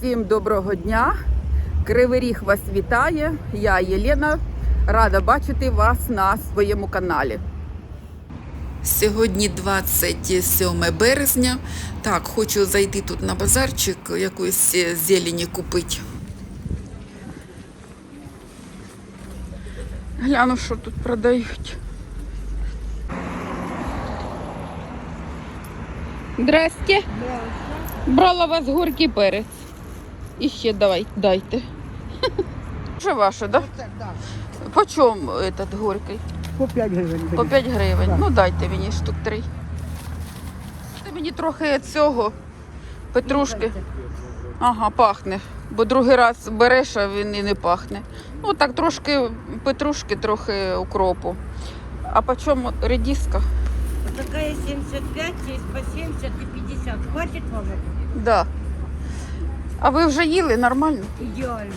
Всім доброго дня. Кривий Ріг вас вітає. Я Єлена. Рада бачити вас на своєму каналі. Сьогодні 27 березня. Так, хочу зайти тут на базарчик, якоїсь е, зелені купити. Гляну, що тут продають. Здрасте. Брала вас горький перець. І ще давай, дайте. Що ваше, да? По чому этот горький? По 5 гривень. По 5 гривень. Ну дайте мені штук 3. Ти мені трохи цього петрушки. Ага, пахне. Бо другий раз береш, а він і не пахне. Ну так трошки петрушки, трохи укропу. А по чому редиска? Такая 75, есть по 70 и 50. Хватит вам? Да. А ви вже їли нормально? Идеально.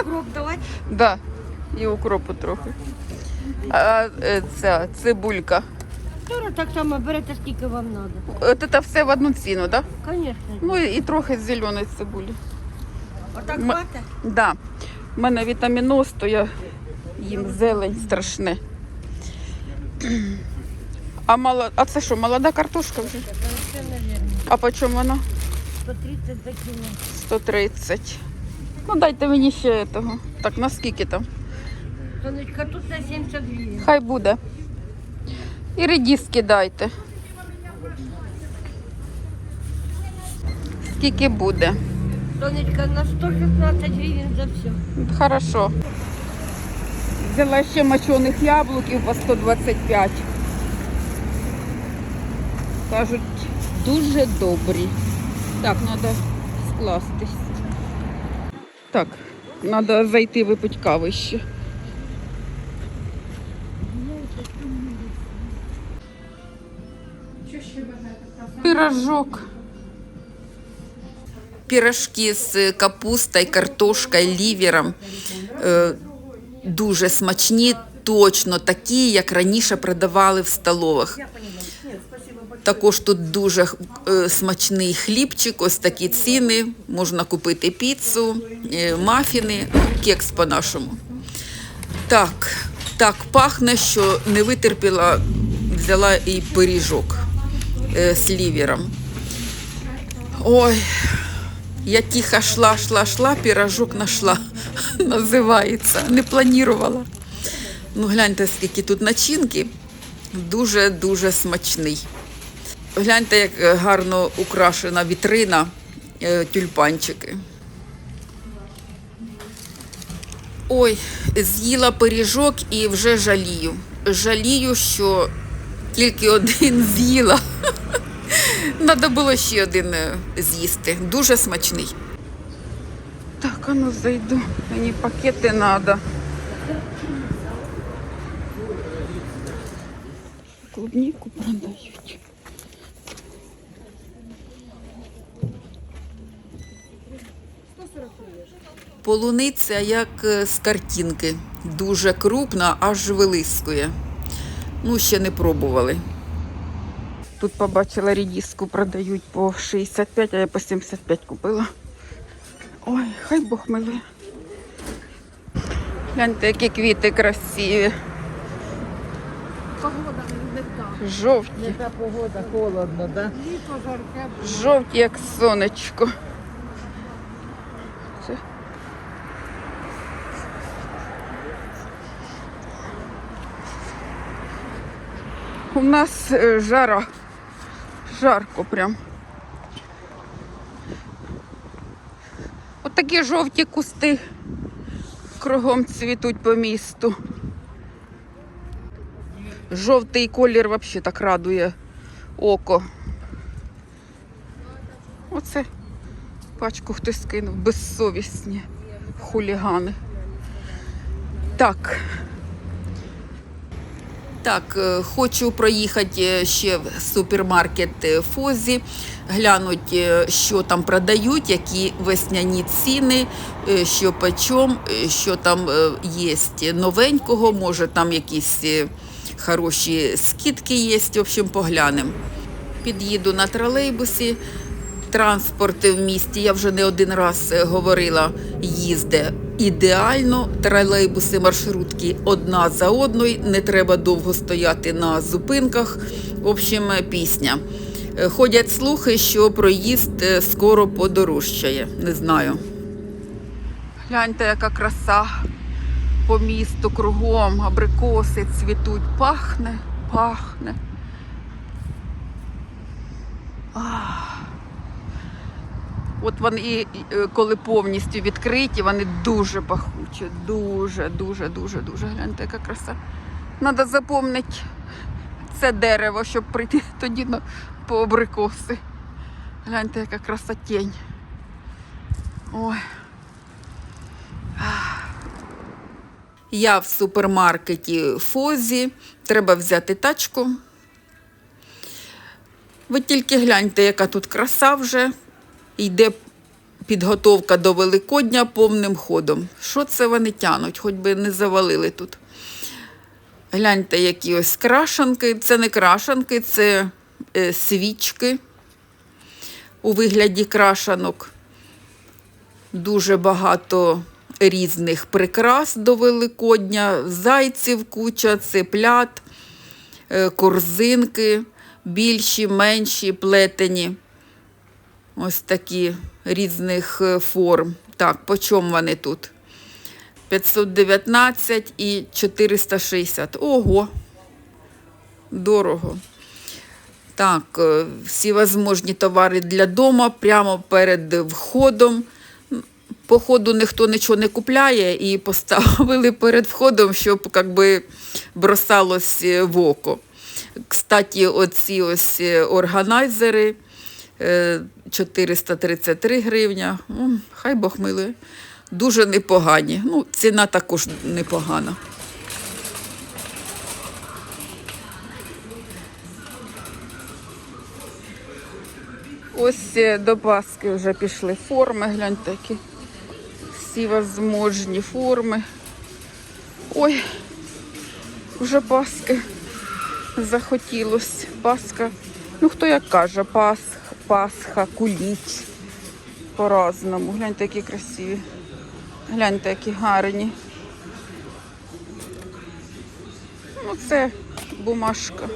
Укроп давать? Да. І укропу трохи. А е, ця цибулька. Тоже так само берете, скільки вам надо. От це все в одну ціну, так? Да? Конечно. Ну і трохи зеленої цибулі. Отак М- хватить? Да. У мене вітаміноз, то я їм зелень страшне. А, мало... а це що, молода картошка вже? Все. А по чому вона? 130 за кило. 130. Ну дайте мені ще того. Так, наскільки там? Сонечка, тут на 70 гривен. Хай буде. І редиски дайте. Скільки буде? Сонечка, на 116 гривен за все. Хорошо. Взяла ще мочених яблуків по 125. Кажуть, дуже добрі. Так, треба скластись. Так, треба зайти випити кави ще. Пирожок. Пірожки з капустою, картошкою, лівером. Е, дуже смачні, точно такі, як раніше продавали в столових. Також тут дуже е, смачний хлібчик, ось такі ціни. Можна купити піцу, е, мафіни, ну, кекс по-нашому. Так, так пахне, що не витерпіла, взяла і пиріжок е, з лівером. Ой, я тихо шла, шла, шла, пірожок нашла, називається. Не планувала. Ну, гляньте, скільки тут начинки. Дуже-дуже смачний. Гляньте, як гарно украшена вітрина, е, тюльпанчики. Ой, з'їла пиріжок і вже жалію. Жалію, що тільки один з'їла. Треба було ще один е, з'їсти. Дуже смачний. Так, а ну зайду. Мені пакети треба. Клубнику продають. Полуниця як е, з картинки. Дуже крупна, аж вилискує. Ну, ще не пробували. Тут побачила рідіску, продають по 65, а я по 75 купила. Ой, хай Бог милує. Гляньте, які квіти красиві. Погода не та. Жовті, та погода, холодно, да? Жовті, як сонечко. У нас е, жара. Жарко прям. От жовті кусти кругом цвітуть по місту. Жовтий колір взагалі так радує око. Оце пачку хтось скинув, безсовісні хулігани. Так, Так, е, хочу проїхати е, ще в супермаркет е, Фозі, глянути, що там продають, які весняні ціни, що почем, е, що там є новенького, може там якісь хороші скидки є, в общем, поглянемо. Під'їду на тролейбусі, Транспорт в місті, я вже не один раз е, говорила, їзде ідеально. Тролейбуси, маршрутки одна за одною, не треба довго стояти на зупинках. В общем, е, пісня. Е, Ходять слухи, що проїзд скоро подорожчає. Не знаю. Гляньте, яка краса по місту кругом, абрикоси цвітуть, пахне, пахне. Ах. От вони, і- е, коли повністю відкриті, вони дуже пахучі. Дуже, дуже, дуже, дуже. Гляньте, яка краса. Треба запомнити це дерево, щоб прийти тоді на, по. Гляньте, яка краса тінь. Ой. Я в супермаркеті Фозі. Треба взяти тачку. Ви тільки гляньте, яка тут краса вже. Йде підготовка до Великодня повним ходом. Що це вони тянуть, хоч би не завалили тут. Гляньте, які ось крашанки. Це не крашанки, це е, свічки у вигляді крашанок. Дуже багато різних прикрас до Великодня, зайців куча, цеплят, е, корзинки, більші, менші, плетені. Ось такі різних е, форм. Так, по чому вони тут? 519 і 460. Ого, дорого. Так, е, всі возможні товари для дому прямо перед входом. По ходу ніхто нічого не купляє і поставили перед входом, щоб як би, бросалось е, в око. Кстати, оці ось органайзери 433 гривня. М, Хай Бог милує. Дуже непогані. Ну, ціна також непогана. Ось е, до Паски вже пішли форми, гляньте які. Всі возможні форми. Ой, вже Паски захотілось. Паска. Ну хто як каже, Пасх, Пасха, куліч. По-разному. Гляньте, які красиві. Гляньте, які гарні. Ну, це бумажка.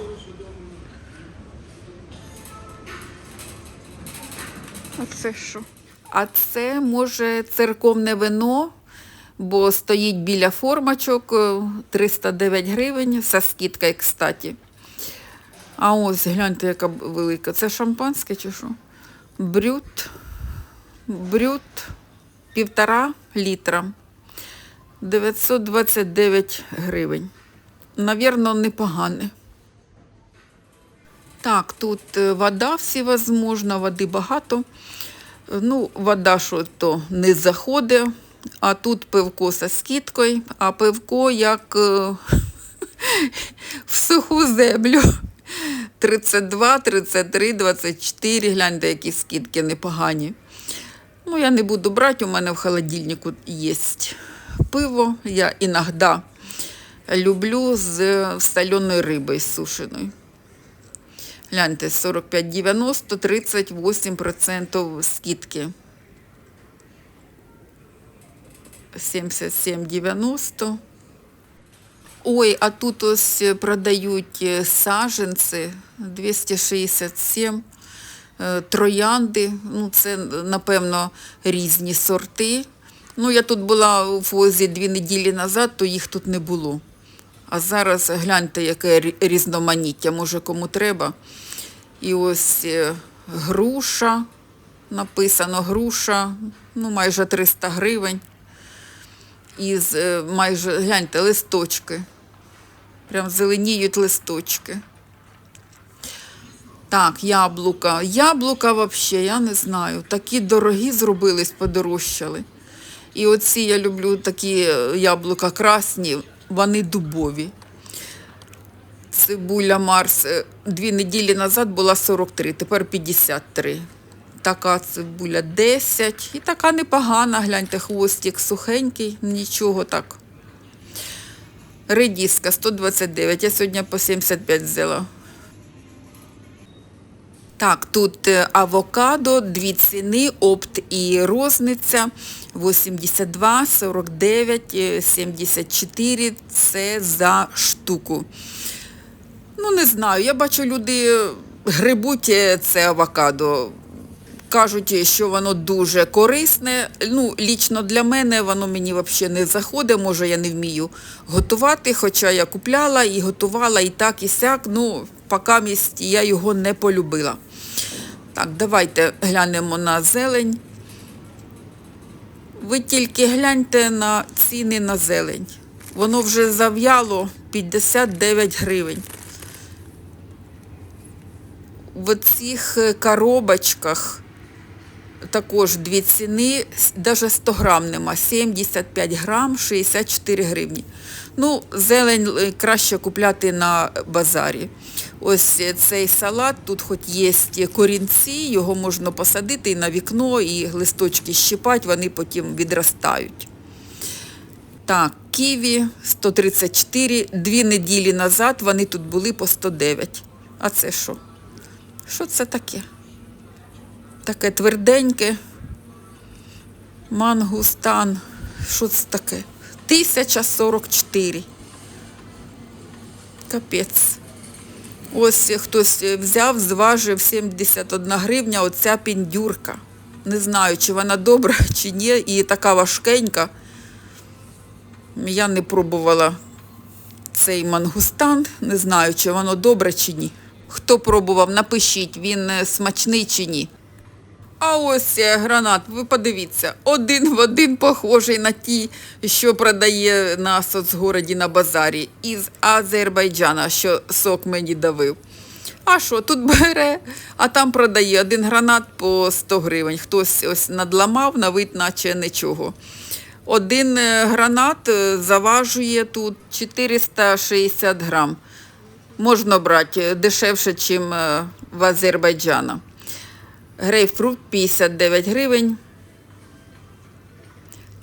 Оце що? А це може церковне вино, бо стоїть біля формочок е, 309 гривень за скидкою, кстати. А ось гляньте, яка велика. Це шампанське чи що? Брют. Брют півтора літра. 929 гривень. Навірно, непогане. Так, тут е, вода всевозможна, води багато. Е, Ну, вода, що то не заходить, а тут пивко зі скидкою, а пивко як е, в суху землю. 32, 33, 24, гляньте, які скидки непогані. Ну, я не буду брати, у мене в холодильнику є пиво. Я іноді люблю з соленою рибою сушеною. Гляньте, 45,90, 38% скидки. 77,90. Ой, а тут ось продають е, саженці 267, е, троянди. Ну, це, напевно, різні сорти. Ну, я тут була у Фозі дві неділі назад, то їх тут не було. А зараз гляньте, яке різноманіття, може кому треба. І ось е, груша, написано груша, ну майже 300 гривень. Із е, майже, гляньте, листочки. Прям зеленіють листочки. Так, яблука. Яблука взагалі, я не знаю. Такі дорогі зробились, подорожчали. І оці я люблю такі е, яблука красні, вони дубові. Цибуля Марс е, дві неділі назад була 43, тепер 53. Така цибуля 10. І така непогана, гляньте, хвостик сухенький, нічого так. Редіска 129, я сьогодні по 75 взяла. Так, тут е, авокадо, дві ціни, опт і розниця 82, 49, е, 74 це за штуку. Ну, не знаю, я бачу, люди грибуть е, це авокадо. Кажуть, що воно дуже корисне. Ну, лічно для мене воно мені взагалі не заходить. Може, я не вмію готувати, хоча я купляла і готувала і так, і сяк. Ну, поки місць я його не полюбила. Так, давайте глянемо на зелень. Ви тільки гляньте на ціни на зелень. Воно вже зав'яло 59 гривень. В цих коробочках також дві ціни, навіть 100 грам нема, 75 грам, 64 гривні. Ну, зелень е, краще купляти на базарі. Ось е, цей салат, тут хоч є корінці, його можна посадити і на вікно, і листочки щипати, вони потім відростають. Так, ківі 134, дві неділі назад вони тут були по 109. А це що? Що це таке? Таке тверденьке. Мангустан. Що це таке? 1044. Капець. Ось хтось взяв, зважив 71 гривня, оця піндюрка. Не знаю, чи вона добра, чи ні, і така важкенька. Я не пробувала цей мангустан, не знаю, чи воно добре чи ні. Хто пробував, напишіть, він е, смачний чи ні. А ось е, гранат, ви подивіться, один в один похожий на ті, що продає на соцгороді на базарі із Азербайджана, що сок мені давив. А що, тут бере, а там продає один гранат по 100 гривень. Хтось ось надламав, на вид, наче нічого. Один е, гранат е, заважує тут 460 грам. Можна брати дешевше, ніж в Азербайджана. Грейпфрут 59 гривень.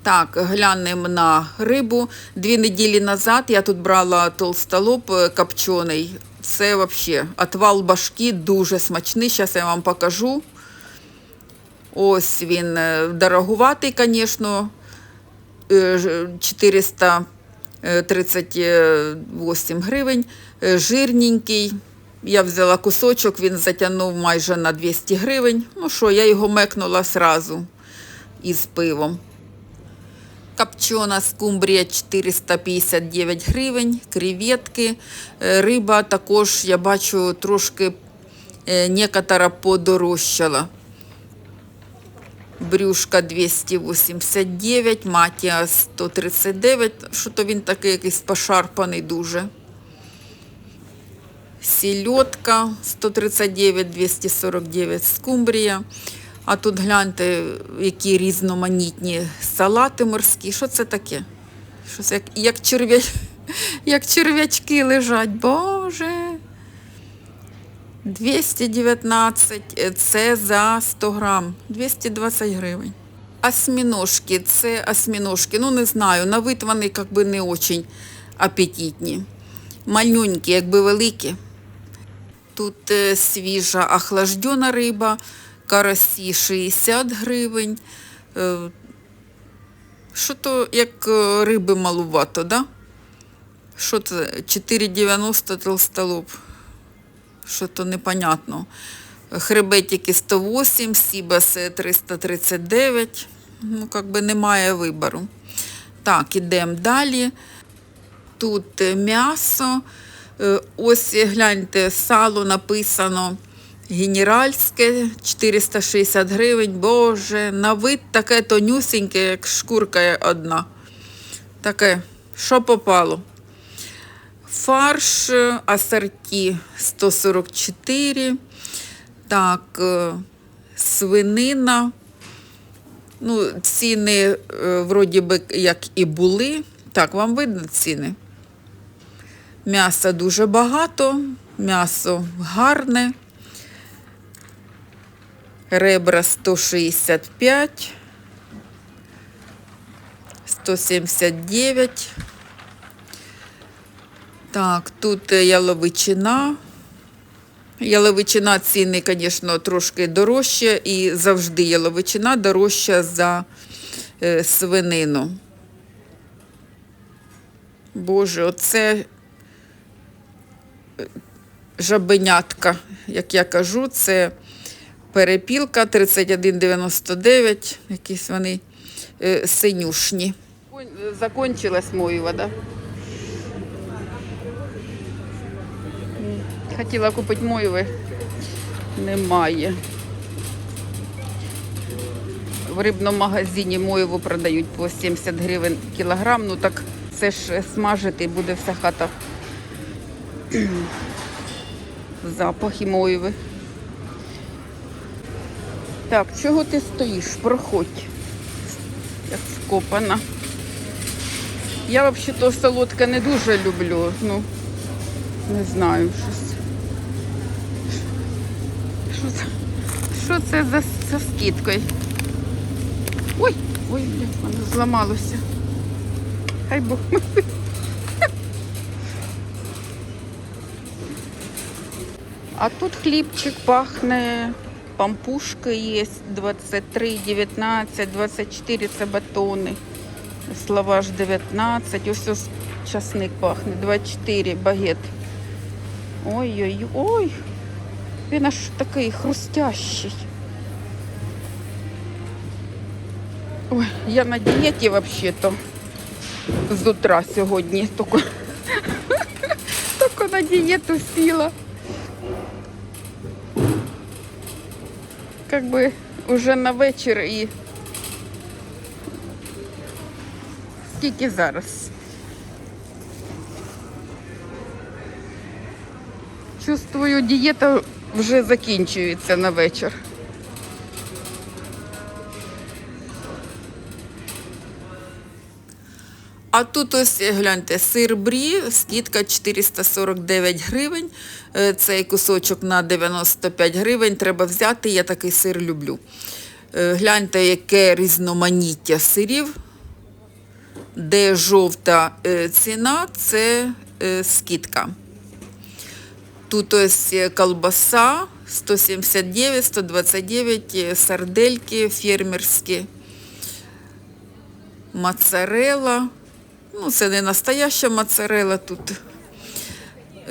Так, глянемо на рибу. Дві неділі назад я тут брала толстолоб е, копчений. Це взагалі отвал башки дуже смачний. Зараз я вам покажу. Ось він дорогуватий, звісно. Е, 438 гривень. Е, Жирненький. Я взяла кусочок, він затягнув майже на 200 гривень. Ну що, я його мекнула сразу із пивом. Копчена скумбрія 459 гривень, креветки, Е, риба також, я бачу, трошки е, некотора подорожчала. Брюшка 289, матія 139. Що то він такий якийсь пошарпаний дуже. Сільотка 139, 249 скумбрія. А тут гляньте, які різноманітні салати морські. Що це таке? Щось як, як, черв'я... як черв'ячки лежать. Боже. 219 е, це за 100 грам, 220 гривень. Осьміножки, це осьміножки, ну не знаю, на вид вони як би не очень апетитні. Мальнюнькі, якби великі. Тут е, свіжа охлаждена риба, карасі 60 гривень. Е, Що то як е, риби малувато, да? Що це? 4,90 толстолоб. Що то непонятно. Хребетики 108, Сібас 339. Ну, як би немає вибору. Так, ідемо далі. Тут м'ясо. Е, Ось гляньте, сало написано генеральське 460 гривень. Боже, на вид таке тонюсеньке, як шкурка одна. Таке, що попало. Фарш е, асорті 144. Так, е, свинина. Ну, ціни е, вроді би як і були. Так, вам видно ціни? М'яса дуже багато, м'ясо гарне. Ребра 165, 179. Так, тут е, яловичина Яловичина ціни, звісно, трошки дорожче, і завжди яловичина дорожча за е, свинину. Боже, оце жабенятка, як я кажу, це перепілка 31,99, якісь вони е, синюшні. Закончилась мою вода. Хотіла купити моєве. Немає. В рибному магазині моєву продають по 70 гривень кілограм. Ну так це ж смажити буде вся хата. Запахи моєві. Так, чого ти стоїш? Проходь. Як скопана. Я взагалі то солодке не дуже люблю. Ну, не знаю, щось. Що це, за, скидкою? Ой, ой, блядь, воно зламалося. Хай Бог. А тут хлібчик пахне, пампушка є 23, 19, 24 це батони. Славаш 19, ось ось часник пахне, 24 багет. Ой-ой-ой. Він аж такий хрустящий. Ой, я на дієті взагалі-то з утра сьогодні. Тільки на дієту сіла. Как би уже на вечір і Скільки зараз? Чувствую, дієта вже закінчується на вечір. А тут ось гляньте, сир брі, скидка 449 гривень. Е, Цей кусочок на 95 гривень треба взяти. Я такий сир люблю. Е, Гляньте, яке різноманіття сирів. Де жовта е, ціна, це е, скидка. Тут ось е, колбаса 179, 129, е, сардельки фермерські, моцарелла. Ну, це не настояща моцарелла тут.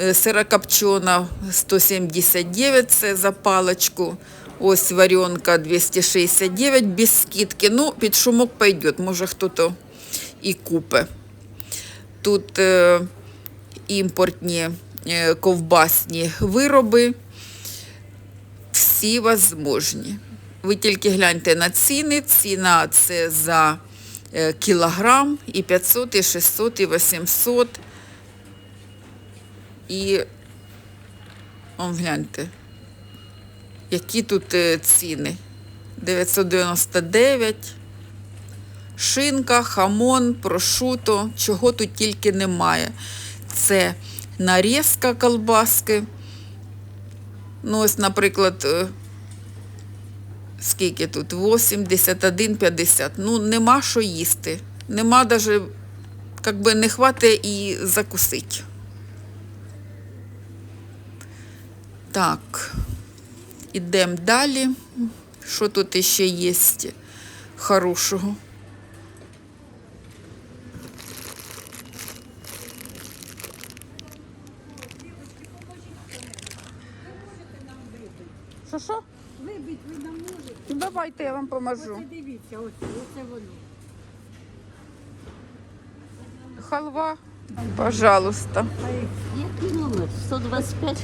Е, Сирокопчена 179, це за палочку. Ось варенка 269 без скидки. Ну, під шумок пойдет, може хто-то і купе. Тут е, імпортні е, ковбасні вироби. Всі возможні. Ви тільки гляньте на ціни. Ціна це за кілограм і 500, і 600, і 800. І он гляньте, які тут е, ціни. 999. Шинка, хамон, прошуто, чого тут тільки немає. Це нарізка колбаски. Ну, ось, наприклад, е, скільки тут? 81, 50. Ну, нема що їсти. Нема навіть, як би не хватить і закусить. Так, ідемо далі. Що тут ще є хорошого? Що що? Вибить ви нам можете. Ну, давайте я вам поможу. Оце дивіться, оце, оце воно. Халва. Пожалуйста. Який номер? 125?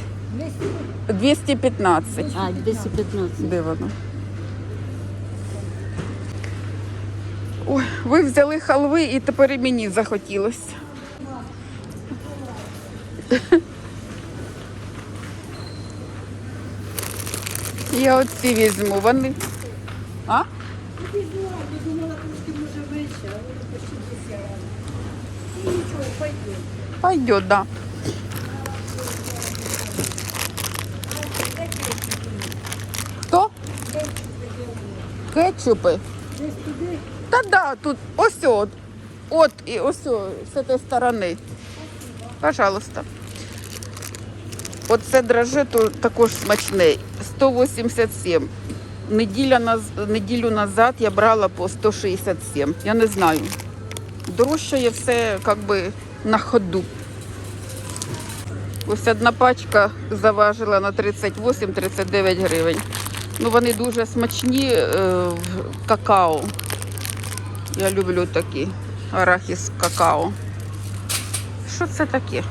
215. А, 215. Де воно? Ой, ви взяли халви і тепер і мені захотілося. Я оці візьму, вони. А? Думала, трошки може менше, а воно почти 200 разів. І нічого, пойде. Пойдет, да. Хто? Кетчупи. Та да, тут ось от. От і ось о, з цієї сторони. Пожалуйста. Оце драже то також смачне. 187. Неділя наз- неділю назад я брала по 167. Я не знаю. Дорожчає все як би на ходу. Ось одна пачка заважила на 38-39 гривень. Ну, вони дуже смачні е, в какао. Я люблю такі арахіс какао. Що це таке?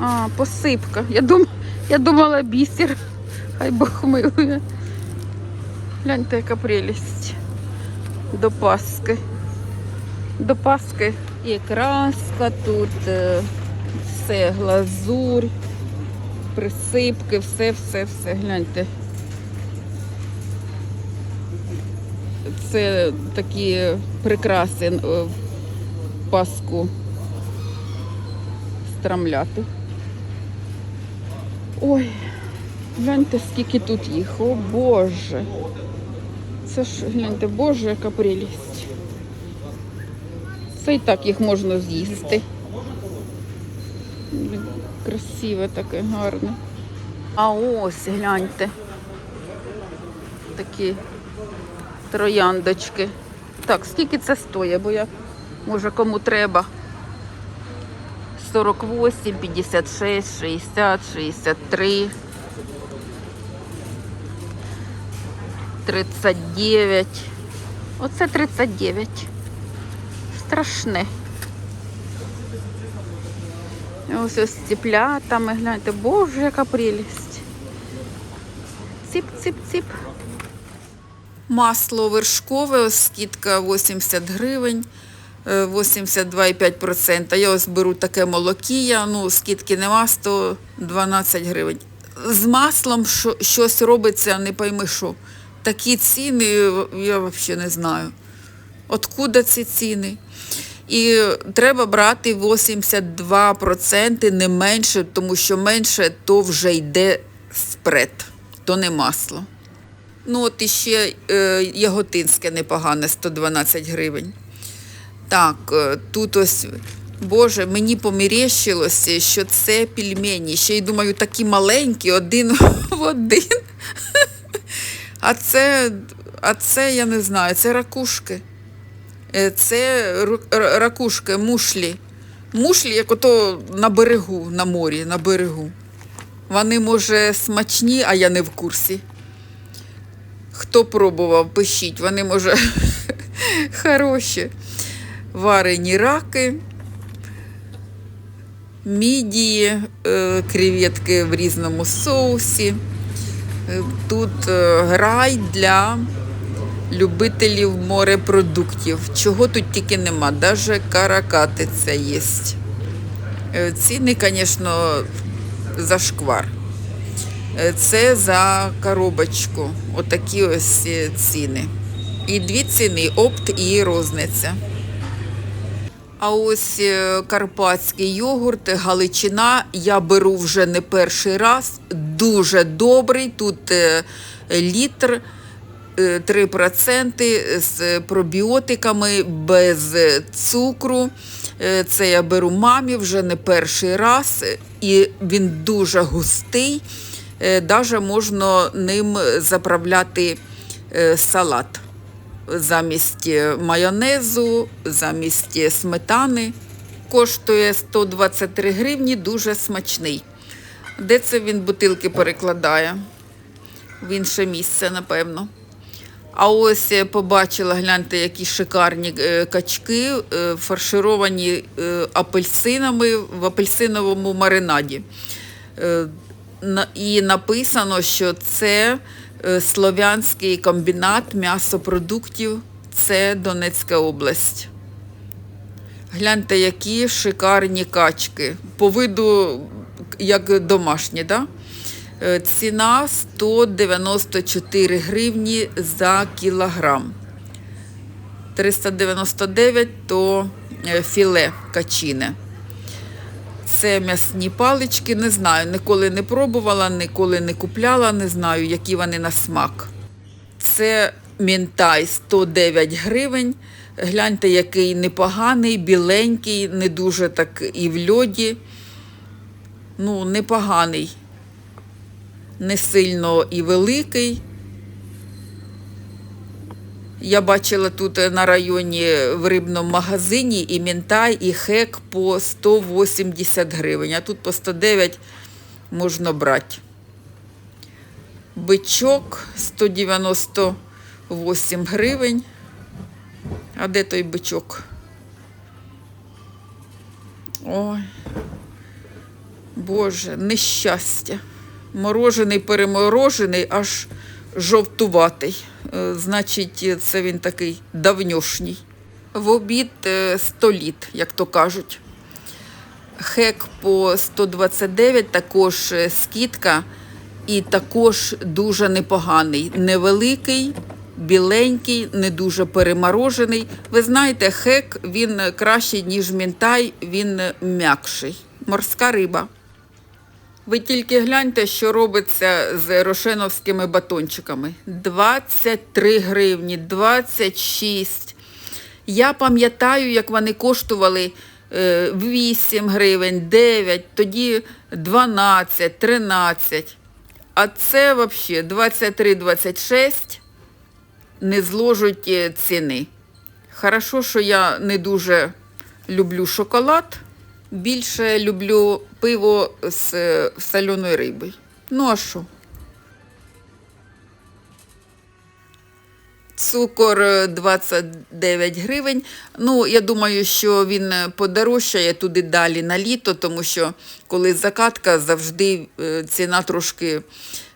А, посипка. Я, дум... я думала бісер. Хай Бог милує. Гляньте, яка прелість. До Пасхи. До Пасхи. І краска тут, е, все, глазурь, присипки, все, все, все. Гляньте. Це такі прикраси е, в Пасху страмляти. Ой, гляньте, скільки тут їх. О Боже. Це ж, гляньте, Боже, яка прелість. Це і так їх можна з'їсти. Красиве таке, гарне. А ось, гляньте. Такі трояндочки. Так, скільки це стоїть, бо я, може, кому треба. 48, 56, 60, 63, 39. Оце 39. Страшне. Ось ось з ціплятами, гляньте, боже, яка прелість. Ціп-ціп-ціп. Масло вершкове, ось скидка 80 гривень, е, 82,5%. Я ось беру таке молокія, ну, скидки нема, 112 гривень. З маслом щось робиться, не пойми що. Такі ціни, я взагалі не знаю. Откуда ці ціни? І треба брати 82%, не менше, тому що менше то вже йде спред, то не масло. Ну, от іще е, яготинське непогане, 112 гривень. Так, е, тут ось, Боже, мені помірещилося, що це пельмені. Ще й думаю, такі маленькі, один в один. А це, а це, я не знаю, це ракушки. Е, Це ракушки, мушлі. Мушлі, як ото на берегу, на морі, на берегу. Вони, може, смачні, а я не в курсі. Хто пробував, пишіть, вони, може, хороші. Варені раки, мідії, е, креветки в різному соусі. Е, Тут е, грай для любителів морепродуктів. Чого тут тільки нема, навіть каракатиця є. Е, Ціни, звісно, зашквар. Е, Це за коробочку. Отакі ось ціни. І дві ціни опт і розниця. А ось е, карпатський йогурт, Галичина, я беру вже не перший раз. Дуже добрий. Тут е, літр е, 3% з пробіотиками, без е, цукру. Е, Це я беру мамі вже не перший раз, і він дуже густий. Навіть можна ним заправляти е, салат замість е, майонезу, замість е, сметани. Коштує 123 гривні, дуже смачний. Де це він бутилки перекладає? В інше місце, напевно. А ось е, побачила, гляньте, які шикарні качки, фаршировані апельсинами в апельсиновому маринаді. І написано, що це Слов'янський комбінат м'ясопродуктів, це Донецька область. Гляньте, які шикарні качки. По виду, як домашні, да? Е, Ціна 194 гривні за кілограм. 399 то е, філе качине. Це м'ясні палички, не знаю, ніколи не пробувала, ніколи не купляла, не знаю, які вони на смак. Це мінтай 109 гривень. Гляньте, який непоганий, біленький, не дуже так і в льоді. ну, непоганий, не сильно і великий. Я бачила тут на районі в рибному магазині і мінтай, і хек по 180 гривень, а тут по 109 можна брати. Бичок 198 гривень. А де той бичок? Ой. Боже, нещастя. Морожений, переморожений, аж жовтуватий. Е, Значить, це він такий давньошній. В обід е, 100 літ, як то кажуть. Хек по 129, також е, скидка, і також дуже непоганий. Невеликий, біленький, не дуже переморожений. Ви знаєте, хек він кращий, ніж мінтай, він м'якший. Морська риба. Ви тільки гляньте, що робиться з рошеновськими батончиками. 23 гривні, 26. Я пам'ятаю, як вони коштували е, 8 гривень, 9, тоді 12, 13. А це взагалі 23-26 не зложуть е, ціни. Хорошо, що я не дуже люблю шоколад. Більше люблю пиво з е, соленою рибою. Ну а що? Цукор е, 29 гривень. Ну, я думаю, що він е, подорожчає туди далі на літо, тому що коли закатка, завжди е, ціна трошки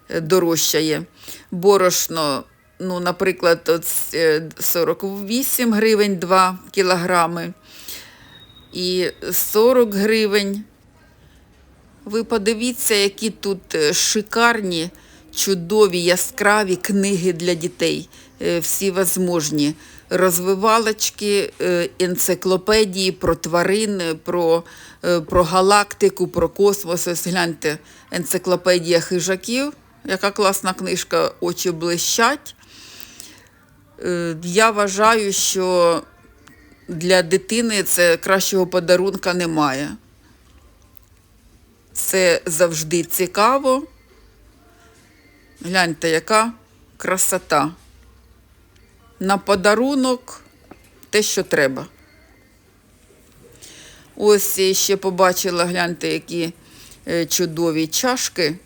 е, дорожчає. Борошно, ну, наприклад, е, 48 гривень 2 кілограми і 40 гривень. Ви подивіться, які тут е, шикарні, чудові, яскраві книги для дітей. Е, Всі возможні. Розвивалочки, е, енциклопедії про тварин, про, про галактику, про космос. Ось гляньте, енциклопедія хижаків. Яка класна книжка, очі блищать. Я вважаю, що для дитини це кращого подарунка немає. Це завжди цікаво. Гляньте, яка красота. На подарунок те, що треба. Ось ще побачила, гляньте, які е, чудові чашки.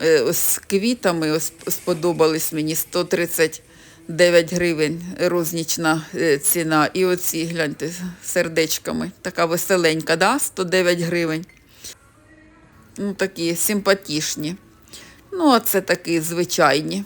Е, Ось з квітами ось сподобались мені 139 гривень рознічна е, ціна. І оці, гляньте, сердечками. Така веселенька, да? 109 гривень. Ну, такі симпатічні. Ну, а це такі звичайні.